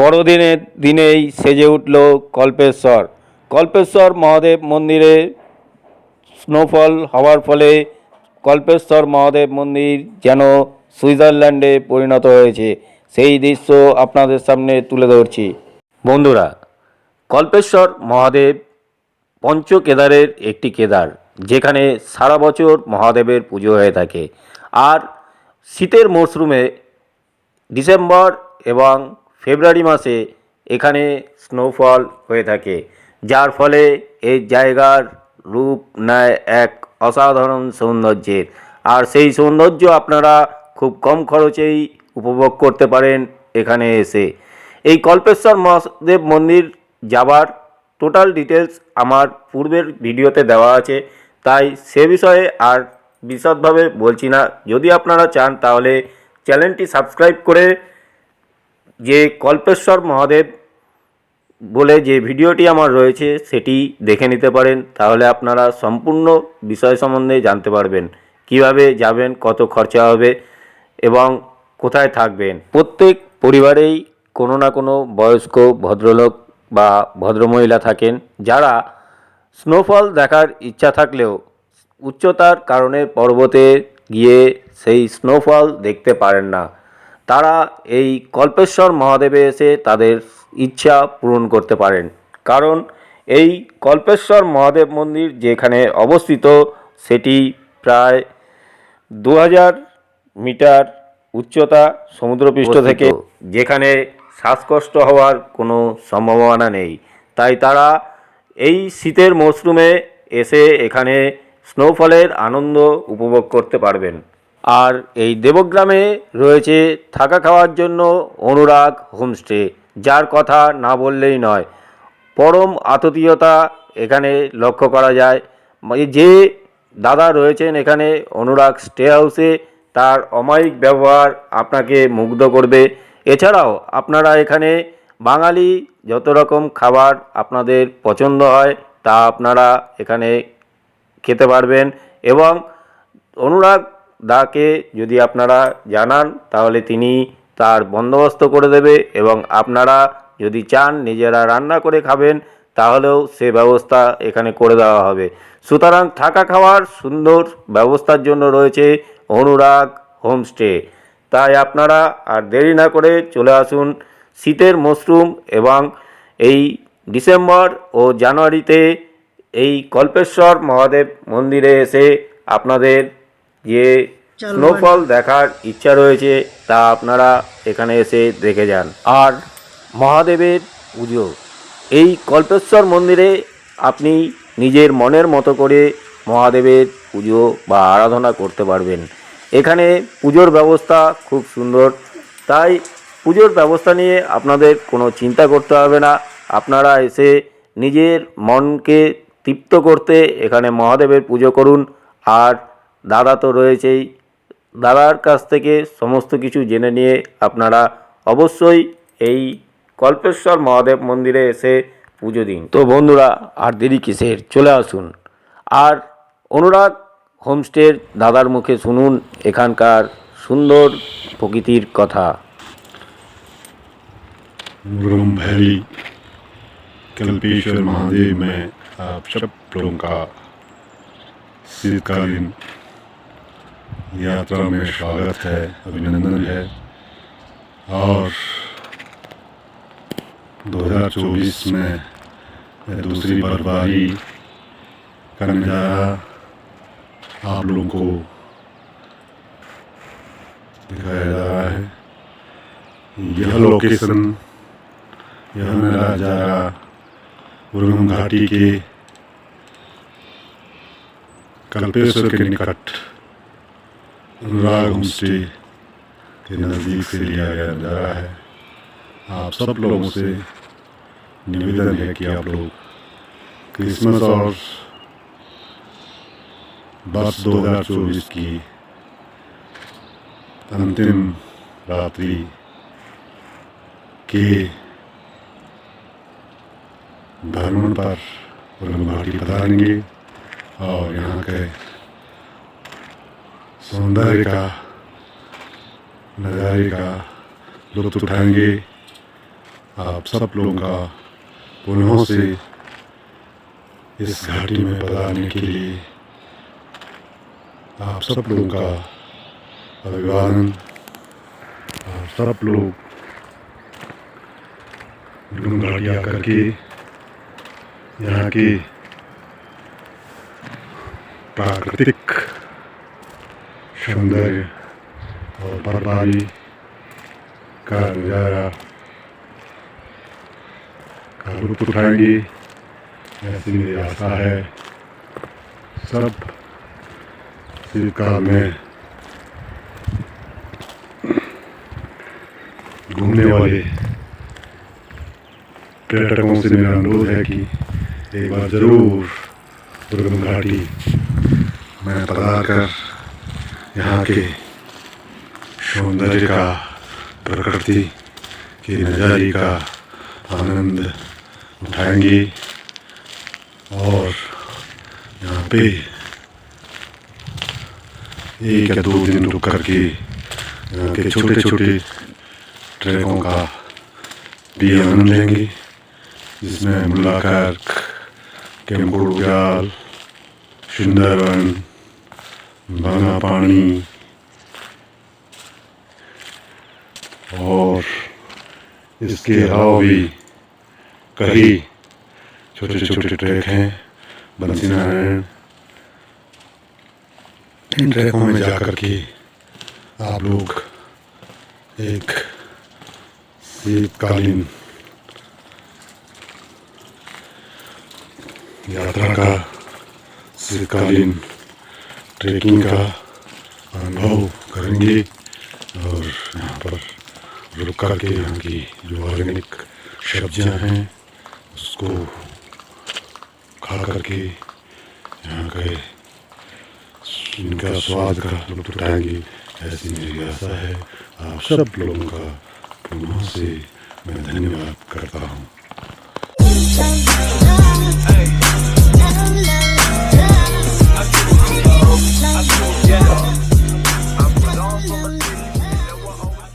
বড়দিনের দিনেই সেজে উঠল কল্পেশ্বর। কল্পেশ্বর মহাদেব মন্দিরে স্নোফল হওয়ার ফলে কল্পেশ্বর মহাদেব মন্দির যেন সুইজারল্যান্ডে পরিণত হয়েছে। সেই দৃশ্য আপনাদের সামনে তুলে ধরছি। বন্ধুরা, কল্পেশ্বর মহাদেব পঞ্চ কেদারের একটি কেদার, যেখানে সারা বছর মহাদেবের পুজো হয়ে থাকে। আর শীতের মরশুমে ডিসেম্বর এবং ফেব্রুয়ারি মাসে এখানে স্নোফল হয়ে থাকে, যার ফলে এই জায়গার রূপ নেয় এক অসাধারণ সৌন্দর্যের। আর সেই সৌন্দর্য আপনারা খুব কম খরচেই উপভোগ করতে পারেন এখানে এসে। এই কল্পেশ্বর মহাদেব মন্দির যাবার টোটাল ডিটেলস আমার পূর্বের ভিডিওতে দেওয়া আছে, তাই সে বিষয়ে আর বিশদভাবে বলছি না। যদি আপনারা চান তাহলে চ্যানেলটি সাবস্ক্রাইব করে যে কল্পেশ্বর মহাদেব বলে যে ভিডিওটি আমার রয়েছে, সেটি দেখে নিতে পারেন। তাহলে আপনারা সম্পূর্ণ বিষয় সম্বন্ধে জানতে পারবেন। কীভাবে যাবেন, কত খরচা হবে এবং কোথায় থাকবেন? প্রত্যেক পরিবারেই কোনো না কোনো বয়স্ক ভদ্রলোক বা ভদ্রমহিলা থাকেন, যারা স্নোফল দেখার ইচ্ছা থাকলেও উচ্চতার কারণে পর্বতে গিয়ে সেই স্নোফল দেখতে পারেন না। তারা এই কল্পেশ্বর মহাদেবে এসে তাদের ইচ্ছা পূরণ করতে পারেন। কারণ এই কল্পেশ্বর মহাদেব মন্দির যেখানে অবস্থিত সেটি প্রায় দু হাজার মিটার উচ্চতা সমুদ্রপৃষ্ঠ থেকে যেখানে শ্বাসকষ্ট হওয়ার কোনো সম্ভাবনা নেই। তাই তারা এই শীতের মরশুমে এসে এখানে স্নোফলের আনন্দ উপভোগ করতে পারবেন। আর এই দেবগ্রামে রয়েছে থাকা খাওয়ার জন্য অনুরাগ হোমস্টে, যার কথা না বললেই নয়। পরম আততীয়তা এখানে লক্ষ্য করা যায়। যে দাদা রয়েছেন এখানে অনুরাগ স্টে হাউসে, তার অমায়িক ব্যবহার আপনাকে মুগ্ধ করবে। এছাড়াও আপনারা এখানে বাঙালি যত রকম খাবার আপনাদের পছন্দ হয়, তা আপনারা এখানে খেতে পারবেন এবং অনুরাগ দাকে যদি আপনারা জানান, তাহলে তিনি তার বন্দোবস্ত করে দেবে এবং আপনারা যদি চান নিজেরা রান্না করে খাবেন, তাহলেও সে ব্যবস্থা এখানে করে দেওয়া হবে। সুতরাং থাকা খাওয়ার সুন্দর ব্যবস্থার জন্য রয়েছে অনুরাগ হোমস্টে তাই আপনারা আর দেরি না করে চলে আসুন শীতের মশরুম এবং এই ডিসেম্বর ও জানুয়ারিতে এই কল্পেশ্বর মহাদেব মন্দিরে এসে আপনাদের যে স্নোফল দেখার ইচ্ছা রয়েছে তা আপনারা এখানে এসে দেখে যান। আর মহাদেবের পুজো এই কল্পেশ্বর মন্দিরে আপনি নিজের মনের মতো করে মহাদেবের পুজো বা আরাধনা করতে পারবেন। এখানে পুজোর ব্যবস্থা খুব সুন্দর। তাই পুজোর ব্যবস্থা নিয়ে আপনাদের কোনো চিন্তা করতে হবে না। আপনারা এসে নিজের মনকে তৃপ্ত করতে এখানে মহাদেবের পুজো করুন। আর দাদা তো রয়েছেই দাদার কাছ থেকে সমস্ত কিছু জেনে নিয়ে আপনারা অবশ্যই এই কল্পেশ্বর মহাদেব মন্দিরে এসে পুজো দিন তো বন্ধুরা আর দেরি কিসের চলে আসুন আর অনুরাগ হোমস্টের দাদার মুখে শুনুন এখানকার সুন্দর প্রকৃতির কথা ब्रह्म भैरी कल्पेश्वर महादेव में आप सब लोगों का शीतकालीन यात्रा में स्वागत है अभिनंदन है और 2024 में दूसरी बर्फबारी का नज़ारा आप लोगों को दिखाया जा रहा है यह लोकेशन यह मेरा नज़ारा उर्गम घाटी के कल्पेश्वर के निकट अनुराग होमस्टे के नज़दीक से लिया गया नज़ारा है। आप सब लोगों से निवेदन है कि आप लोग क्रिसमस और वर्ष 2024 की अंतिम रात्रि के भ्रमण पर घाटी पधारेंगे और यहाँ के सौंदर्य का नज़ारे का लुत्फ उठाएँगे आप सब लोगों का पुनः से इस घाटी में पधारने के लिए आप सब लोगों का अभिवादन आप सब लोग डूम घाटी आकर के यहाँ के प्राकृतिक सौंदर्य और बर्फबारी का नज़ारा का लुत्फ उठाएँगे ऐसी मेरी आशा है सब शीतकाल में घूमने वाले पर्यटकों से मेरा अनुरोध है कि एक बार ज़रूर दुर्गम घाटी में पधार कर यहाँ के सौंदर्य का प्रकृति के नज़ारे का आनंद उठाएँगे और यहाँ पे एक या दो दिन रुक करके यहाँ के छोटे छोटे ट्रैकों का भी आनंद लेंगे जिसमें मुलाकात केम्पुड़जाल सुंदरवन बाना पानी। और इसके अलावा भी कई छोटे छोटे ट्रैक हैं, बंसी नारायण। इन ट्रैकों में जाकर के आप लोग एक शीतकालीन यात्रा का शीतकालीन ट्रैकिंग का अनुभव करेंगे और यहाँ पर रुक करके यहाँ की जो ऑर्गेनिक सब्ज़ियाँ हैं, उसको खा करके यहाँ के इनका स्वाद का लुत्फ उठाएँगे, ऐसी मेरी आशा है आप सब लोगों का पुनः से मैं धन्यवाद करता हूँ. I shoot, yeah.